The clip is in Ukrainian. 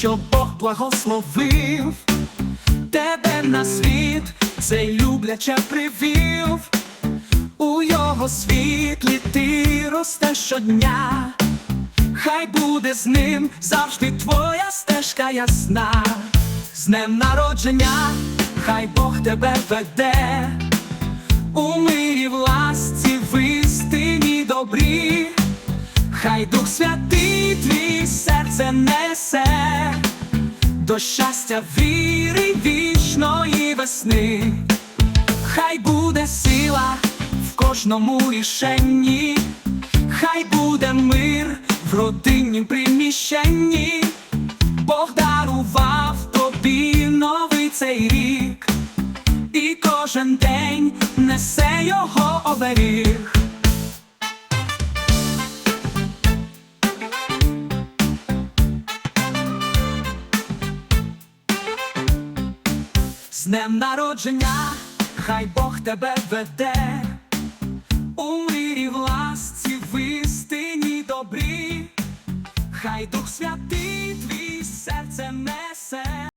що Бог благословив тебе на світ, цей любляче привів. У його світлі ти ростеш щодня, хай буде з ним завжди твоя стежка ясна. З днем народження, хай Бог тебе веде, хай Дух Святий твій серце несе, до щастя віри вічної весни. Хай буде сила в кожному рішенні, хай буде мир в родиннім приміщенні, Бог дарував тобі новий цей рік, і кожен день несе його оберіг. З днем народження, хай Бог тебе веде, у мирі власті в істині добрі, хай Дух святий твій серце не.